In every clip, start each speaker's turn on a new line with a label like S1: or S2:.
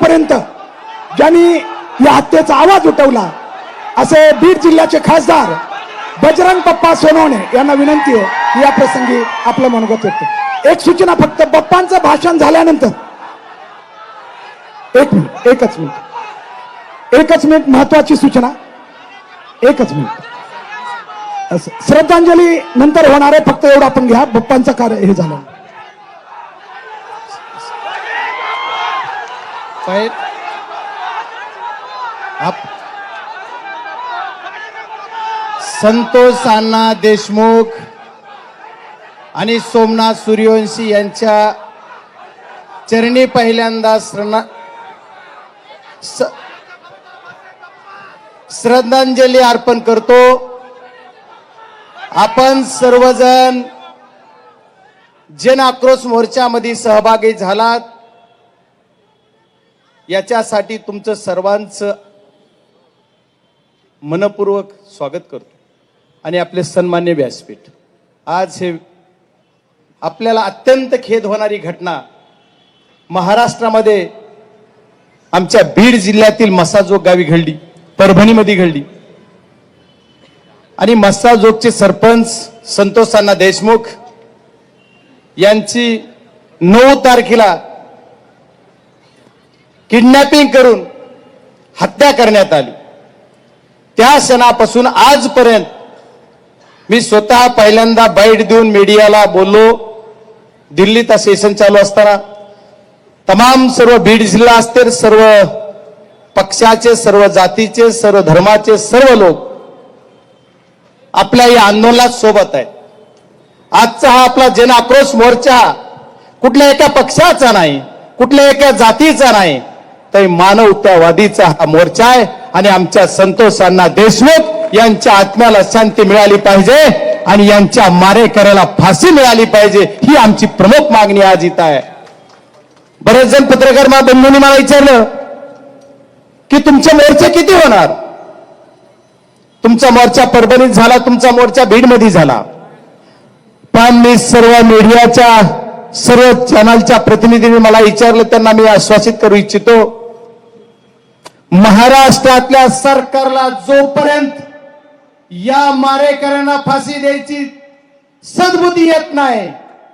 S1: आतापर्यंत ज्यांनी या हत्येचा आवाज उठवला असे बीड जिल्ह्याचे खासदार बजरंग पप्पा सोनवणे यांना विनंती आहे की या प्रसंगी आपलं मनोगत व्यक्त एक सूचना फक्त बप्पांचं भाषण झाल्यानंतर. एक मिनिट एकच मिनिट. एकच मिनिट महत्वाची सूचना. एकच मिनिट. असं श्रद्धांजली नंतर होणार आहे फक्त एवढं आपण घ्या बप्पांचं कार्य हे झालं.
S2: साहेब आप संतोष अण्णा देशमुख आणि सोमनाथ सूर्यवंशी यांच्या चरणी पहिल्यांदा श्रणा स- श्रद्धांजली अर्पण करतो. आपण सर्वजण जन आक्रोश मोर्चामध्ये सहभागी झालात. याच्यासाठी तुमचं सर्वांचं मनपूर्वक स्वागत करतो. आणि आपले सन्मान्य व्यासपीठ. आज हे आपल्याला अत्यंत खेद होणारी घटना महाराष्ट्रामध्ये आमच्या बीड जिल्ह्यातील मसाजोग गावी घडली परभणीमध्ये घडली. आणि मसाजोगचे सरपंच संतोष अण्णा देशमुख यांची नऊ तारखेला किडनॅपिंग करून हत्या करण्यात आली. त्या क्षणापासून आजपर्यंत मी स्वतः पहिल्यांदा बाईट देऊन मीडियाला बोललो. दिल्लीत सेशन चालू असताना तमाम सर्व बीड जिल्हा असतील सर्व पक्षाचे सर्व जातीचे सर्व धर्माचे सर्व लोक आपल्या या आंदोलनात सोबत आहेत. आजचा हा आपला जन आक्रोश मोर्चा कुठल्या एका पक्षाचा नाही कुठल्या एका जातीचा नाही तर मानवतावादीचा हा मोर्चा आहे आणि आमच्या संतोषांना देशमुख यांच्या आत्म्याला शांती मिळाली पाहिजे आणि यांच्या मारेकऱ्याला फाशी मिळाली पाहिजे ही आमची प्रमुख मागणी आज इथं आहे. बरेच जण पत्रकार मा बंधूंनी मला विचारलं की तुमचे मोर्चे किती होणार? तुमचा मोर्चा परभणीत झाला तुमचा मोर्चा बीडमध्ये झाला. पण मी सर्व मीडियाच्या सर्व चॅनलच्या प्रतिनिधींनी मला विचारलं त्यांना मी आश्वासित करू इच्छितो महाराष्ट्रातल्या सरकारला जोपर्यंत या मारेकऱ्यांना फाशी द्यायची सद्बुद्धी येत नाही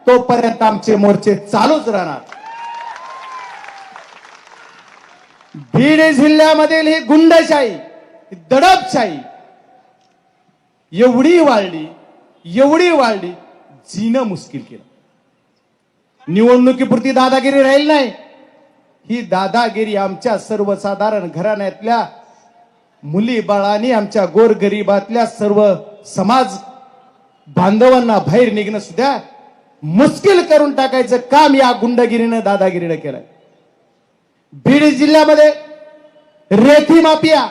S2: तोपर्यंत आमचे मोर्चे चालूच राहणार. बीड जिल्ह्यामधील ही गुंडशाही दडपशाही एवढी वाढली एवढी वाढली जीणं मुश्किल केलं. निवडणुकीपुरती दादागिरी राहील नाही. ही दादागिरी आमच्या सर्वसाधारण घराण्यातल्या मुली बाळांनी आमच्या गोरगरिबातल्या सर्व समाज बांधवांना बाहेर निघणं सुद्धा मुश्किल करून टाकायचं काम या गुंडगिरीनं दादागिरीनं केलंय. बीड जिल्ह्यामध्ये रेती माफिया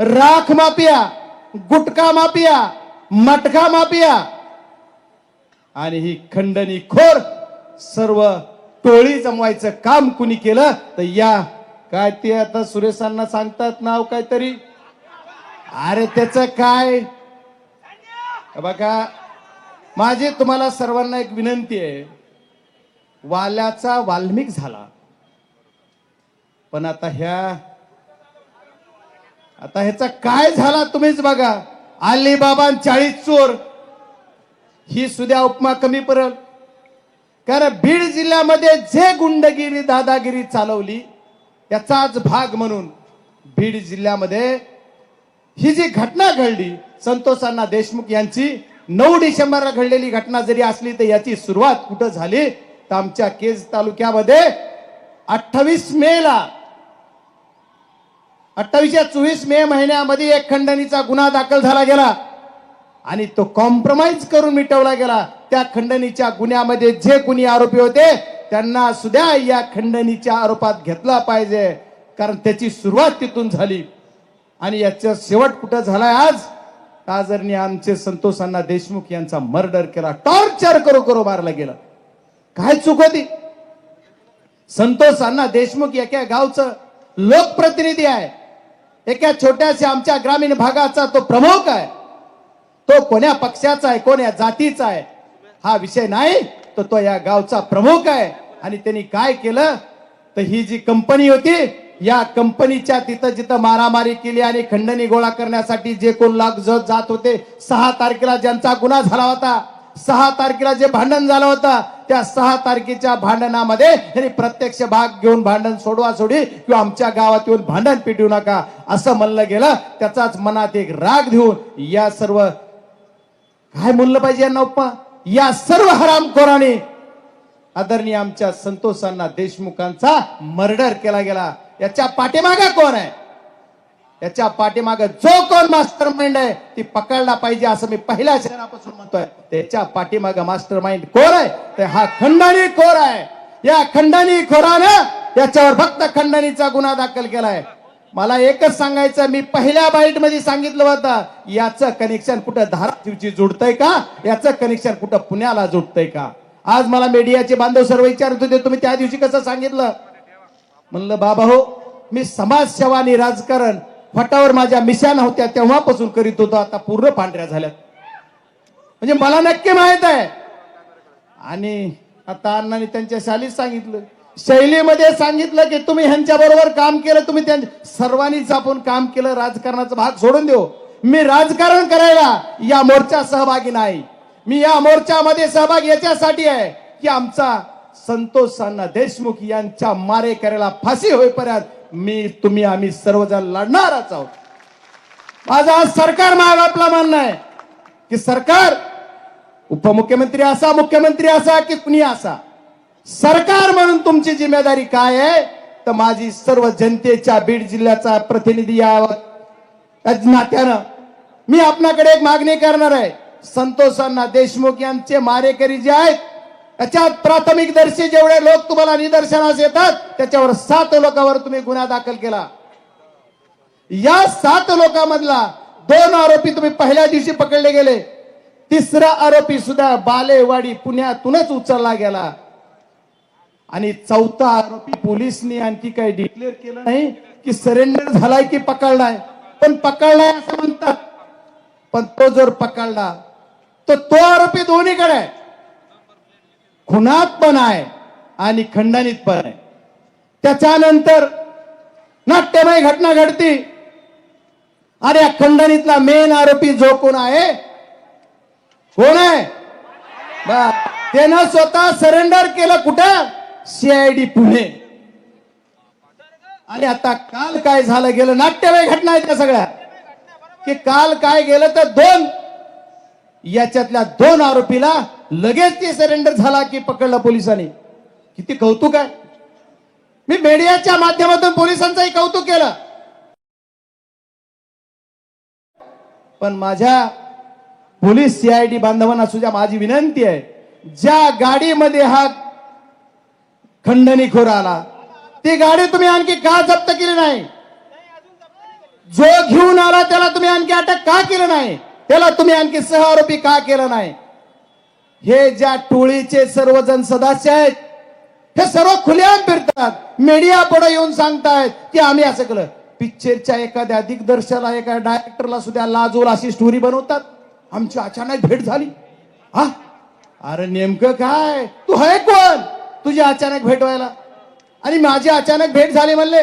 S2: राख माफिया गुटखा माफिया मटका माफिया आणि ही खंडणी खोर सर्व टोळी जमवायचं काम कुणी केलं तर या. काय ते आता सुरेशांना सांगतात नाव काहीतरी? अरे त्याच काय? बघा माझी तुम्हाला सर्वांना एक विनंती आहे. वाल्याचा वाल्मिक झाला. पण आता ह्या आता ह्याचा काय झाला तुम्हीच बघा. अलिबाबा चाळीस चोर. ही सुद्या उपमा कमी पडल. कारण बीड जिल्ह्यामध्ये जे गुंडगिरी दादागिरी चालवली याचाच भाग म्हणून बीड जिल्ह्यामध्ये ही जी घटना घडली संतोष अण्णा देशमुख यांची नऊ डिसेंबरला घडलेली घटना जरी असली तर याची सुरुवात कुठं झाली? तर आमच्या केज तालुक्यामध्ये अठ्ठावीस मे ला अठ्ठावीस या चोवीस मे महिन्यामध्ये एक खंडणीचा गुन्हा दाखल झाला गेला. आणि तो कॉम्प्रोमाइज करून मिटवला गेला. त्या खंडणीच्या गुन्ह्यामध्ये जे कुणी आरोपी होते त्यांना सुद्धा या खंडणीच्या आरोपात घेतला पाहिजे. कारण त्याची सुरुवात तिथून झाली. आणि याचा शेवट कुठं झालाय आज? काजरने आमचे संतोष अण्णा देशमुख यांचा मर्डर केला. टॉर्चर करू करू मारला गेला. काय चूक होती? संतोष अण्णा देशमुख एका गावचं लोकप्रतिनिधी आहे. एका छोट्याशा आमच्या ग्रामीण भागाचा तो प्रमुख आहे. तो कोण्या पक्षाचा आहे कोण्या जातीचा आहे हा विषय नाही तर तो या गावचा प्रमुख आहे. आणि त्यांनी काय केलं? तर ही जी कंपनी होती या कंपनीच्या तिथं जिथं मारामारी केली आणि खंडणी गोळा करण्यासाठी जे कोण लाग जात होते सहा तारखेला ज्यांचा गुन्हा झाला होता सहा तारखेला जे भांडण झालं होतं त्या सहा तारखेच्या भांडणामध्ये त्यांनी प्रत्यक्ष भाग घेऊन भांडण सोडवा सोडी किंवा आमच्या गावात येऊन भांडण पिटू नका असं म्हणलं गेलं. त्याचाच मनात एक राग देऊन या सर्व काय म्हणलं पाहिजे यांना उप्पा या सर्व हरामखोराने आदरणीय आमच्या संतोषांना देशमुखांचा मर्डर केला गेला. याच्या पाठीमागे कोण आहे? याच्या पाठीमागं जो कोण मास्टर माइंड आहे ती पकडला पाहिजे असं मी पहिल्या शहरापासून म्हणतोय. त्याच्या पाठीमागं मास्टर माइंड कोण आहे? तर हा खंडणी खोर आहे. या खंडणी खोरानं याच्यावर फक्त खंडणीचा गुन्हा दाखल केलाय. मला एकच सांगायचं मी पहिल्या बाईटमध्ये सांगितलं होतं याचं कनेक्शन कुठं धाराशिवची जुडतंय का? याचं कनेक्शन कुठं पुण्याला जुडतंय का? आज मला मीडियाचे बांधव सर्व विचारत होते तुम्ही त्या दिवशी कसं सांगितलं? म्हणलं बाबा हो मी समाजसेवा आणि राजकारण फटावर माझ्या मिशान होत्या तेव्हापासून करीत होतो आता पूर्ण पांढऱ्या झाल्यात. म्हणजे मला नक्की माहीत आहे. आणि आता अण्णाने त्यांच्या शालीत सांगितलं. शैलीमध्ये सांगितलं की तुम्ही ह्यांच्या बरोबर काम केलं तुम्ही त्यांच्या सर्वांनीच आपण काम केलं राजकारणाचा भाग सोडून देऊ. मी राजकारण करायला या मोर्चा सहभागी नाही. मी या मोर्चामध्ये सहभाग याच्यासाठी आहे की आमचा संतोष अण्णा देशमुख यांच्या मारे करायला फाशी होईपर्यंत मी तुम्ही आम्ही सर्वजण लढणारच आहोत. माझं आज सरकार माग आपला म्हणणं आहे की सरकार उपमुख्यमंत्री असा मुख्यमंत्री असा की कुणी असा? सरकार म्हणून तुमची जिम्मेदारी काय आहे? तर माझी सर्व जनतेच्या बीड जिल्ह्याचा प्रतिनिधी यावं. त्या नात्यानं मी आपणाकडे एक मागणी करणार आहे. संतोषांना देशमुख यांचे मारेकरी जे आहेत त्याच्यात प्राथमिक दर्शी जेवढे लोक तुम्हाला निदर्शनास येतात त्याच्यावर सात लोकांवर तुम्ही गुन्हा दाखल केला. या सात लोकांमधला दोन आरोपी तुम्ही पहिल्या दिवशी पकडले गेले. तिसरा आरोपी सुद्धा बालेवाडी पुण्यातूनच उचलला गेला. आणि चौथा आरोपी पोलिसनी आणखी काही डिक्लेअर केलं नाही की सरेंडर झालाय की पकडलाय. पण पकडलाय असं म्हणतात. पण तो जर पकडला तर तो आरोपी दोन्हीकडे आहे. खुनात पण आहे आणि खंडणीत पण आहे. त्याच्यानंतर नाट्यमय घटना घडती. आणि या खंडणीतला मेन आरोपी जो कोण आहे? कोण आहे? त्यानं स्वतः सरेंडर केलं कुठं? सीआयडी पुणे. आणि आता काल काय झालं गेलं नाट्यमय घटना आहेत त्या सगळ्या. की काल काय गेलं तर दोन याच्यातल्या दोन आरोपीला लगेच ते सरेंडर झाला की पकडलं पोलिसांनी. किती कौतुक आहे. मी मीडियाच्या माध्यमातून पोलिसांचंही कौतुक केलं. पण माझ्या पोलीस सीआयडी बांधवांना सुद्धा माझी विनंती आहे ज्या गाडीमध्ये हा खंडणीखोर आला ती गाडी तुम्ही आणखी का जप्त केली नाही? जो घेऊन आला त्याला तुम्ही आणखी अटक का केलं नाही? त्याला तुम्ही आणखी सह आरोपी का केलं नाही? हे ज्या टोळीचे सर्वजण सदस्य आहेत हे सर्व खुलेआम फिरतात. मीडिया पुढे येऊन सांगतायत की आम्ही असं केलं. पिक्चरच्या एखाद्या दिग्दर्शकाला एका डायरेक्टरला सुद्धा लाजूल अशी स्टोरी बनवतात. आमची अचानक भेट झाली. हा? अरे नेमकं काय? तू है कोण? तुझी अचानक भेट व्हायला. आणि माझी अचानक भेट झाली म्हणले.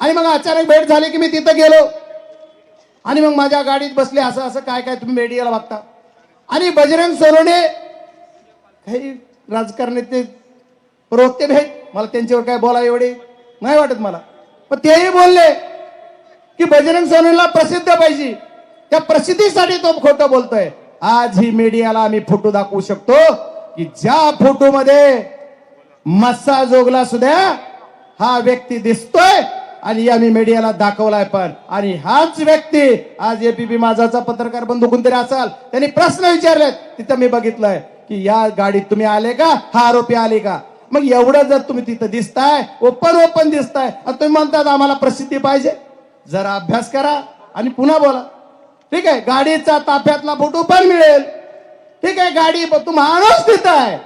S2: आणि मग अचानक भेट झाली की मी तिथं गेलो. आणि मग माझ्या गाडीत बसले असं असं काय काय तुम्ही मीडियाला बघता. आणि बजरंग सोनवणे काही राजकारणाचे प्रवक्ते भेट. मला त्यांच्यावर काय बोला एवढे नाही वाटत मला. पण तेही बोलले की बजरंग सोनवणेला प्रसिद्ध पाहिजे. त्या प्रसिद्धीसाठी तो खोटं बोलतोय. आज ही मीडियाला आम्ही फोटो दाखवू शकतो की ज्या फोटोमध्ये मस्सा जोगला सुद्धा हा व्यक्ती दिसतोय आणि आम्ही मीडियाला दाखवलाय पण. आणि हाच व्यक्ती आज एपीपी माझाचा पत्रकार बंधू कोणतरी असाल त्यांनी प्रश्न विचारलेत. तिथं मी बघितलंय की या गाडीत तुम्ही आले का? हा आरोपी आले का? मग एवढं जर तुम्ही तिथं दिसताय ओपन ओपन दिसताय आणि तुम्ही म्हणतात आम्हाला प्रसिद्धी पाहिजे जरा अभ्यास करा आणि पुन्हा बोला. ठीक आहे गाडीचा ताफ्यातला फोटो पण मिळेल. ठीक आहे गाडी तू माणूस तिथं आहे.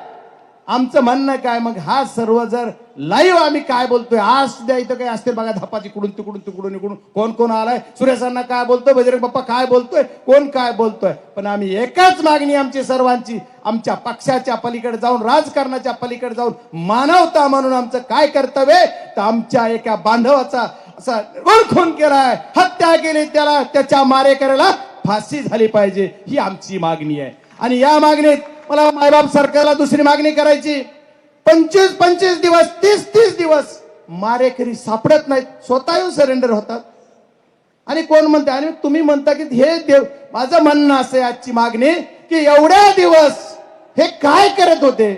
S2: आमचं म्हणणं काय? मग हा सर्व जर लाईव्ह आम्ही काय बोलतोय? आज द्या इथं काय असते बघा धपाची कुडून तिकडून तिकडून इकडून. कोण कोण आलाय? सुरेशांना काय बोलतोय? बजरंग बाप्पा काय बोलतोय? कोण काय बोलतोय? पण आम्ही एकच मागणी आमची सर्वांची आमच्या पक्षाच्या पलीकडे जाऊन राजकारणाच्या पलीकडे जाऊन मानवता म्हणून आमचं काय कर्तव्य? तर आमच्या एका बांधवाचा असा खून केलाय. हत्या केली त्याला त्याच्या मारेकऱ्याला फाशी झाली पाहिजे. ही आमची मागणी आहे. आणि या मागणीत मला मायबाप सरकारला दुसरी मागणी करायची. पंचवीस पंचवीस दिवस तीस तीस दिवस मारेकरी सापडत नाहीत. स्वतः येऊन सरेंडर होतात. आणि कोण म्हणते? आणि तुम्ही म्हणता की हे देव माझं म्हणणं असं आजची मागणी की एवढ्या दिवस हे काय करत होते?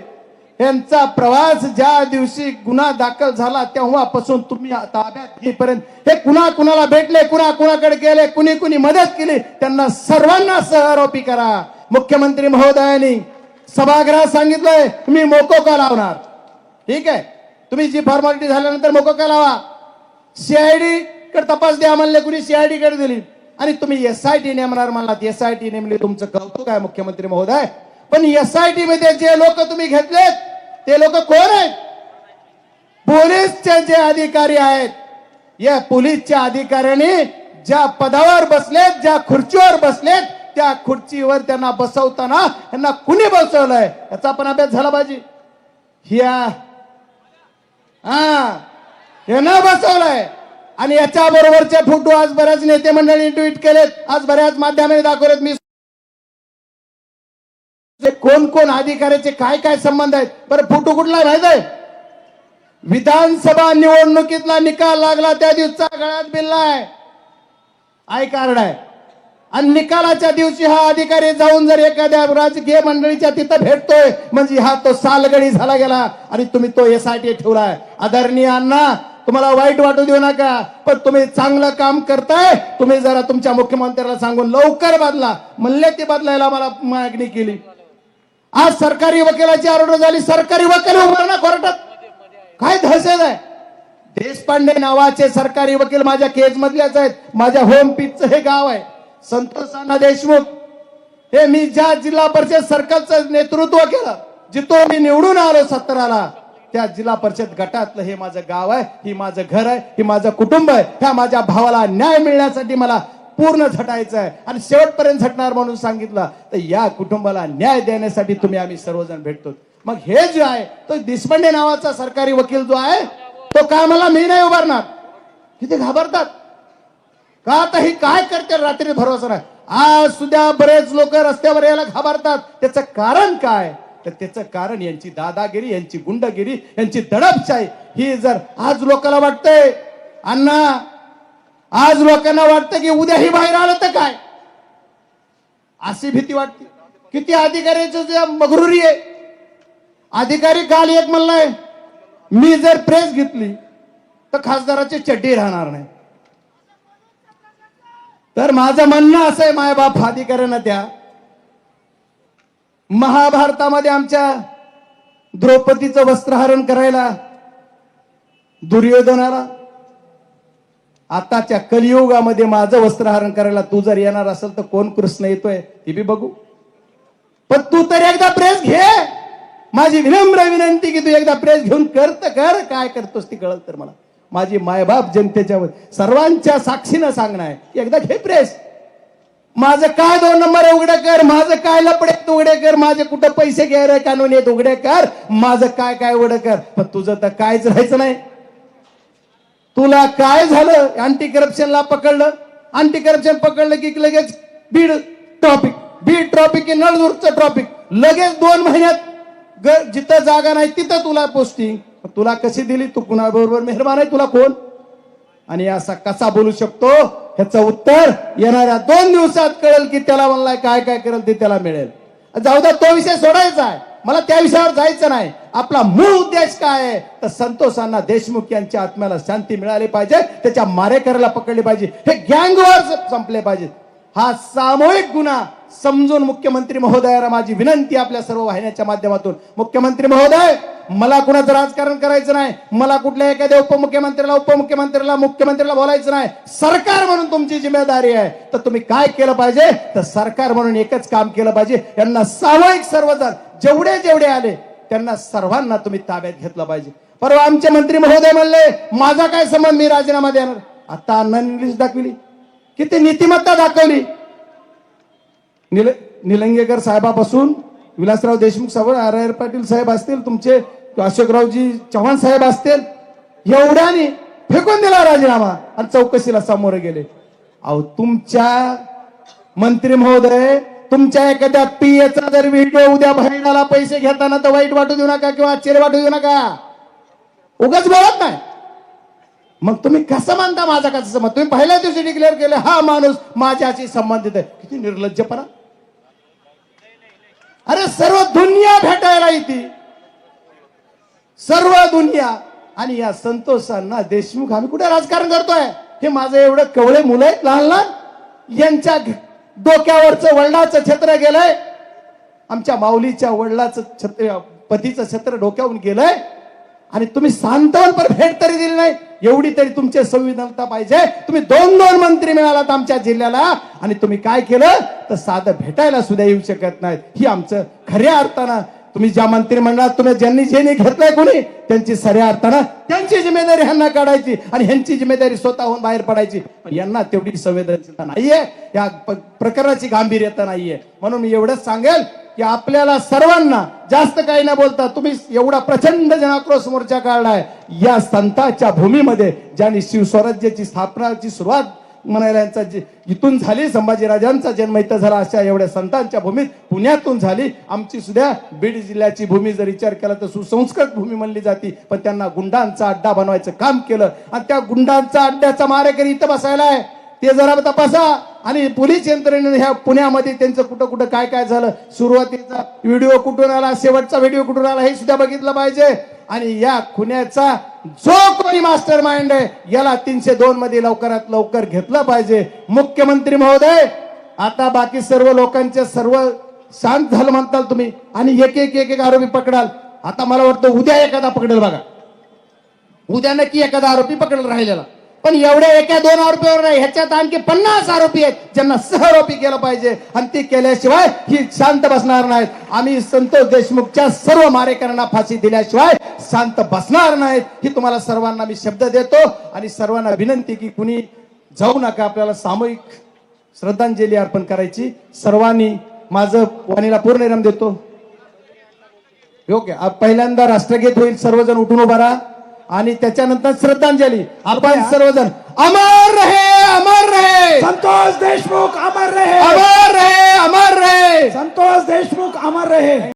S2: यांचा प्रवास ज्या दिवशी गुन्हा दाखल झाला तेव्हापासून तुम्ही ताब्यात घेईपर्यंत हे कुणा कुणाला भेटले कुणा कुणाकडे गेले कुणी कुणी मदत केली त्यांना सर्वांना सहआरोपी करा. मुख्यमंत्री महोदयांनी सभागृहात सांगितलंय मी मोकोका लावणार? ठीक आहे? तुम्ही जी फॉर्मॅलिटी झाल्यानंतर मोकोका लावा? सीआयडी कडे तपास द्या म्हणले कुणी सीआयडी कडे दिली. आणि तुम्ही एसआयटी नेमणार म्हणलात. एसआयटी नेमली तुमचं कौतुक आहे मुख्यमंत्री महोदय. पण एसआयटी मध्ये जे लोक तुम्ही घेतलेत ते लोक कोण आहेत? पोलीसचे जे अधिकारी आहेत. या पोलीसच्या अधिकाऱ्यांनी ज्या पदावर बसलेत ज्या खुर्चीवर बसलेत त्या खुर्चीवर त्यांना बसवताना यांना कुणी बसवलंय? याचा पण अभ्यास झाला पाहिजे. ह्या. हा. यानं बसवलंय. आणि याच्या बरोबरचे फोटो आज बऱ्याच नेते मंडळी ट्विट केलेत. आज बऱ्याच माध्यमांनी दाखवलेत. मी कोण कोण अधिकाऱ्याचे काय काय संबंध आहेत? बरं फोटो कुठला आहे माहीत आहे? विधानसभा निवडणुकीतला निकाल लागला त्या दिवसचा गळ्यात बिल्ला आहे. आय कार्ड आहे? आणि निकालाच्या दिवशी हा अधिकारी जाऊन जर एखाद्या राजकीय मंडळीच्या तिथं भेटतोय म्हणजे हा तो सालगडी झाला गेला. आणि तुम्ही तो एसआयटी ठेवलाय. आदरणीय अण्णा तुम्हाला वाईट वाटू देऊ नका पण तुम्ही चांगलं काम करताय. तुम्ही जरा तुमच्या मुख्यमंत्र्याला सांगून लवकर बदला. म्हणले ते बदलायला मला मागणी केली. आज सरकारी वकिलाची आरोड झाली. सरकारी वकील उभा ना कोर्टात. काय धसेल आहे? देशपांडे नावाचे सरकारी वकील माझ्या केज मधल्याच आहेत. माझ्या होम पीचचं हे गाव आहे. संतोष अण्णा देशमुख हे मी ज्या जिल्हा परिषद सरकारचं नेतृत्व केलं जिथं मी निवडून आलो सत्तराला त्या जिल्हा परिषद गटातलं हे माझं गाव आहे ही माझं घर आहे ही माझं कुटुंब आहे त्या माझ्या भावाला न्याय मिळण्यासाठी मला पूर्ण झटायचं आहे. आणि शेवटपर्यंत झटणार म्हणून सांगितलं तर या कुटुंबाला न्याय देण्यासाठी तुम्ही आम्ही सर्वजण भेटतो. मग हे जे आहे तो देशपांडे नावाचा सरकारी वकील जो आहे तो काय मला मी नाही उभारणार. किती घाबरतात. का आता ही काय करते रात्री भरोसा नाही? आज सुद्धा बरेच लोक रस्त्यावर यायला घाबरतात. त्याचं कारण काय? तर त्याचं कारण यांची दादागिरी यांची गुंडगिरी यांची दडपशाही. ही जर आज लोकांना वाटतंय अण्णा आज लोकांना वाटतं की उद्या ही बाहेर आलं तर काय? अशी भीती वाटते. किती अधिकाऱ्याचं जे मगरुरी आहे. अधिकारी काल एक म्हणलाय मी जर प्रेस घेतली तर खासदाराची चड्डी राहणार नाही. तर माझं म्हणणं असं आहे मायबाप अधिकाऱ्यांना त्या. महाभारतामध्ये आमच्या द्रौपदीचं वस्त्रहरण करायला दुर्योधनाला आताच्या कलियुगामध्ये माझं वस्त्रहरण करायला तू जर येणार असेल तर कोण कृष्ण येतोय ती बी बघू. पण तू तर एकदा प्रेस घे. माझी विनम्र विनंती की तू एकदा प्रेस घेऊन कर तर कर. काय करतोस ती कळल तर मला. माझी मायबाप जनतेच्या सर्वांच्या साक्षीनं सांगणं आहे. एकदा घे प्रेस माझं काय दोन नंबर उघडे कर. माझं काय लपडे उघडे कर. माझे कुठं पैसे घ्यायला कानून येत उघडे कर. माझं काय काय उघडे कर. पण तुझं तर कायच राहायचं नाही. तुला काय झालं? अँटी करप्शनला पकडलं. अँटी करप्शन पकडलं की लगेच बीड ट्रॉपिक बीड ट्रॉपिक नळदूरचं ट्रॉपिक लगेच दोन महिन्यात ग- जिथं जागा नाही तिथं तुला पोस्टिंग तुला कशी दिली? तू कुणाबरोबर मेहरबान आहे? तुला कोण? आणि असा कसा बोलू शकतो? ह्याचं उत्तर येणाऱ्या दोन दिवसात कळेल की त्याला म्हणलाय काय काय करेल ते त्याला मिळेल. जाऊ द्या तो विषय सोडायचा आहे. मला त्या विषयावर जायचं नाही. आपला मूळ उद्देश काय आहे? तर संतोषांना देशमुख यांच्या आत्म्याला शांती मिळाली पाहिजे. त्याच्या मारेकऱ्याला पकडले पाहिजे. हे गँगवर संपले पाहिजेत हा सामूहिक गुन्हा समजून मुख्यमंत्री महोदयाला माझी विनंती आपल्या सर्व वाहिन्याच्या माध्यमातून. मुख्यमंत्री महोदय मला कुणाचं राजकारण करायचं नाही मला कुठल्या एखाद्या उपमुख्यमंत्र्याला उपमुख्यमंत्र्याला मुख्यमंत्र्याला बोलायचं नाही. सरकार म्हणून तुमची जिम्मेदारी आहे. तर तुम्ही काय केलं पाहिजे? तर सरकार म्हणून एकच काम केलं पाहिजे. यांना सामूहिक सर्वजण जेवढे जेवढे आले त्यांना सर्वांना तुम्ही ताब्यात घेतलं पाहिजे. परवा आमचे मंत्री महोदय म्हणले माझा काय संबंध? मी राजीनामा देणार. आता अण्णांनी इंग्लिश दाखवली. किती नीतिमत्ता दाखवली. निल निलंगेकर साहेबापासून विलासराव देशमुख साहेब आर आर पाटील साहेब असतील तुमचे अशोकरावजी चव्हाण साहेब असतील एवढ्याने फेकून दिला राजीनामा आणि चौकशीला सामोरे गेले. अहो तुमच्या मंत्री महोदय तुमच्या एखाद्या पीएचा जर व्हिडिओ उद्या बहिणाला पैसे घेताना तर वाईट वाटू देऊ नका किंवा आश्चर्य वाटू देऊ नका. उगाच बोलत नाही. मग तुम्ही कसं मानता माझा कसं समज तुम्ही पहिल्या दिवशी डिक्लेअर केले हा माणूस माझ्याशी संबंधित आहे. किती निर्लज्जपणा. अरे सर्व दुनिया भेटायला येते. सर्व दुनिया आणि या संतोषांना देशमुख आम्ही कुठे राजकारण करतोय? हे माझं एवढं कवळे मुलं आहेत लहान लहान. यांच्या डोक्यावरचं वडिलाचं छत्र गेलंय. आमच्या माऊलीच्या वडिलाचं छत्र पतीचं छत्र डोक्यावरून गेलंय. आणि तुम्ही सांत्वन पर भेट तरी दिली नाही. एवढी तरी तुमची संविधानता पाहिजे. तुम्ही दोन दोन मंत्री मिळालात आमच्या जिल्ह्याला. आणि तुम्ही काय केलं? तर साधं भेटायला सुद्धा येऊ शकत नाहीत. ही आमचं खऱ्या अर्थानं तुम्ही ज्या मंत्रिमंडळात तुम्ही ज्यांनी ज्यांनी घेतलंय कोणी त्यांची सऱ्या अर्थानं त्यांची जिम्मेदारी ह्यांना काढायची आणि ह्यांची जिम्मेदारी स्वतःहून बाहेर पडायची. पण यांना तेवढी संवेदनशीलता नाहीये. या प्रकरणाची गांभीर्यता नाहीये. म्हणून मी एवढंच सांगेल की आपल्याला सर्वांना जास्त काही न बोलता तुम्ही एवढा प्रचंड जनाक्रोश मोर्चा काढलाय. या संतांच्या भूमीमध्ये ज्यांनी शिवस्वराज्याची स्थापनाची सुरुवात म्हणायला यांचा जे- इथून झाली संभाजीराजांचा जन्म इथं झाला अशा एवढ्या संतांच्या भूमीत पुण्यातून झाली. आमची सुद्धा बीड जिल्ह्याची भूमी जर विचार केला तर सुसंस्कृत भूमी म्हणली जाते. पण त्यांना गुंडांचा अड्डा बनवायचं काम केलं. आणि त्या गुंडांचा अड्ड्याचा मारेकरी इथं बसायला आहे. ते जरा तपासा. आणि पोलीस यंत्रणेने ह्या पुण्यामध्ये त्यांचं कुठं कुठं काय काय झालं सुरुवातीचा व्हिडिओ कुठून आला शेवटचा व्हिडिओ कुठून आला हे सुद्धा बघितलं पाहिजे. आणि या खुन्याचा जो कोणी मास्टर माइंड आहे याला तीनशे दोन मध्ये लवकरात लवकर घेतलं पाहिजे. मुख्यमंत्री महोदय आता बाकी सर्व लोकांचे सर्व शांत झालं म्हणताल तुम्ही आणि एक एक एक एक आरोपी पकडाल. आता मला वाटतं उद्या एखादा पकडेल बघा. उद्या नक्की एखादा आरोपी पकडला राहिलेला. पण एवढ्या एका दोन आरोपीवर नाही ह्याच्यात आणखी पन्नास आरोपी आहेत ज्यांना सहआरोपी केलं पाहिजे. आणि ती केल्याशिवाय ही शांत बसणार नाहीत. आम्ही संतोष देशमुखच्या सर्व मारेकरांना फाशी दिल्याशिवाय शांत बसणार नाहीत. ही तुम्हाला सर्वांना मी शब्द देतो आणि सर्वांना विनंती की कुणी जाऊ नका आपल्याला सामूहिक श्रद्धांजली अर्पण करायची. सर्वांनी माझं वाणीला पूर्ण विराम देतो. ओके पहिल्यांदा राष्ट्रगीत होईल सर्वजण उठून उभा राहा. आणि त्याच्यानंतर श्रद्धांजली. आपण सर्वजण अमर रहे अमर रहे!
S1: संतोष देशमुख अमर रहे!
S2: अमर रहे अमर रहे!
S1: संतोष देशमुख अमर रहे!